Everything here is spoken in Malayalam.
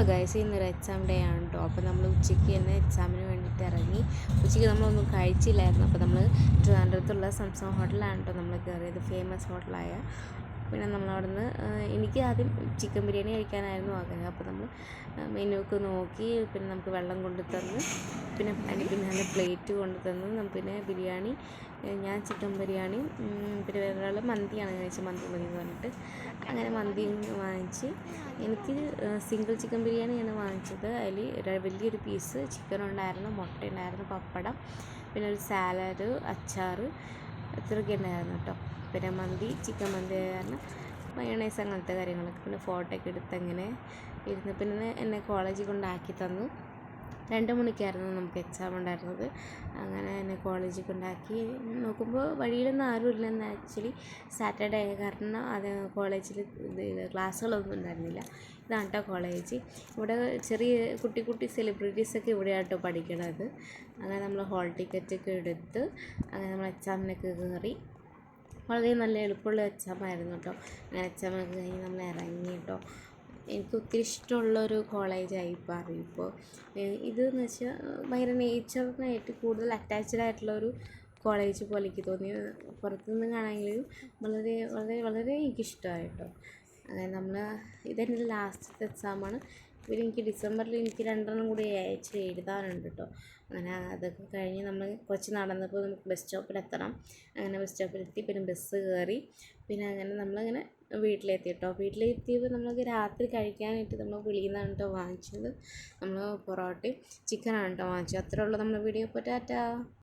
ഹലോ ഗൈസ് ഇന്നൊരു എക്സാം ഡേ ആണ് കേട്ടോ അപ്പോൾ നമ്മൾ ഉച്ചയ്ക്ക് തന്നെ എക്സാമിന് വേണ്ടിയിട്ട് ഇറങ്ങി. ഉച്ചയ്ക്ക് നമ്മളൊന്നും കഴിച്ചില്ലായിരുന്നു. അപ്പോൾ നമ്മൾ ട്രിവാൻഡ്രത്തുള്ള സംസം ഹോട്ടലാണ് കേട്ടോ നമ്മൾ കയറിയത് ഫേമസ് ഹോട്ടലായ പിന്നെ നമ്മളവിടുന്ന് എനിക്ക് ആദ്യം ചിക്കൻ ബിരിയാണി കഴിക്കാനായിരുന്നു ആഗ്രഹം. അപ്പോൾ നമ്മൾ മെനു നോക്കി പിന്നെ നമുക്ക് വെള്ളം കൊണ്ടു തന്ന് പിന്നെ അതിന് നല്ല പ്ലേറ്റ് കൊണ്ടു തന്നു പിന്നെ ബിരിയാണി ഞാൻ ചിക്കൻ ബിരിയാണി പിന്നെ വേറൊരാൾ മന്തിയാണ് കഴിച്ചത് മന്തി മതി എന്ന് പറഞ്ഞിട്ട്. അങ്ങനെ മന്തി വാങ്ങിച്ച് എനിക്ക് സിംഗിൾ ചിക്കൻ ബിരിയാണിയാണ് വാങ്ങിച്ചത്. അതിൽ വലിയൊരു പീസ് ചിക്കൻ ഉണ്ടായിരുന്നു മുട്ട ഉണ്ടായിരുന്നു പപ്പടം പിന്നെ ഒരു സാലഡ് അച്ചാർ ഇത്രയൊക്കെ ഉണ്ടായിരുന്നു കേട്ടോ. പിന്നെ മന്തി ചിക്കൻ മന്തി കാരണം മയണൈസ് അങ്ങനത്തെ കാര്യങ്ങളൊക്കെ പിന്നെ ഫോട്ടോ ഒക്കെ എടുത്ത് അങ്ങനെ ഇരുന്ന് പിന്നെ എന്നെ കോളേജിൽ കൊണ്ടാക്കി തന്നു. രണ്ട് മണിക്കായിരുന്നു നമുക്ക് എക്സാം ഉണ്ടായിരുന്നത്. അങ്ങനെ എന്നെ കോളേജിൽ കൊണ്ടാക്കി. നോക്കുമ്പോൾ വഴിയിലൊന്നും ആരുമില്ല എന്ന് ആക്ച്വലി സാറ്റർഡേ ആയ കാരണം അത് കോളേജിൽ ഇത് ക്ലാസ്സുകളൊന്നും ഉണ്ടായിരുന്നില്ല. ഇതാണ് കേട്ടോ കോളേജ് ഇവിടെ ചെറിയ കുട്ടി കുട്ടി സെലിബ്രിറ്റീസൊക്കെ ഇവിടെയാണ് കേട്ടോ പഠിക്കണത്. അങ്ങനെ നമ്മൾ ഹോൾ ടിക്കറ്റ് ഒക്കെ എടുത്ത് അങ്ങനെ നമ്മൾ എക്സാമിനൊക്കെ കയറി വളരെ നല്ല എളുപ്പമുള്ള എക്സാമായിരുന്നു കേട്ടോ. അങ്ങനെ എക്സാമൊക്കെ കഴിഞ്ഞ് നമ്മൾ ഇറങ്ങി കേട്ടോ. എനിക്ക് ഒത്തിരി ഇഷ്ടമുള്ളൊരു കോളേജായി ഇപ്പോൾ അറിയിപ്പോൾ ഇതെന്ന് വെച്ചാൽ ഭയങ്കര നേച്ചറിനായിട്ട് കൂടുതൽ അറ്റാച്ച്ഡ് ആയിട്ടുള്ള ഒരു കോളേജ് പോലെ എനിക്ക് തോന്നി. പുറത്തുനിന്ന് കാണാമെങ്കിലും വളരെ വളരെ വളരെ എനിക്കിഷ്ടമായി കേട്ടോ. അങ്ങനെ നമ്മൾ ഇതെന്റെ ലാസ്റ്റത്തെ എക്സാമാണ് എനിക്ക് ഡിസംബറിൽ എനിക്ക് രണ്ടെണ്ണം കൂടി അയച്ച് എഴുതാനുണ്ട് കേട്ടോ അങ്ങനെ അതൊക്കെ കഴിഞ്ഞ് നമ്മൾ കുറച്ച് നടന്നപ്പോൾ നമുക്ക് ബസ് സ്റ്റോപ്പിലെത്തണം. അങ്ങനെ ബസ് സ്റ്റോപ്പിലെത്തി പിന്നെ ബസ് കയറി. പിന്നെ അങ്ങനെ നമ്മളങ്ങനെ വീട്ടിലെത്തി കേട്ടോ വീട്ടിലെത്തിയപ്പോൾ നമ്മൾക്ക് രാത്രി കഴിക്കാനായിട്ട് നമ്മൾ വെളിയിൽ കേട്ടോ വാങ്ങിച്ചത്. നമ്മൾ പൊറോട്ടയും ചിക്കനാണ് കേട്ടോ വാങ്ങിച്ചത്. അത്രേ ഉള്ളൂ നമ്മുടെ വീഡിയോ. ഇപ്പോൾ ടാറ്റാ.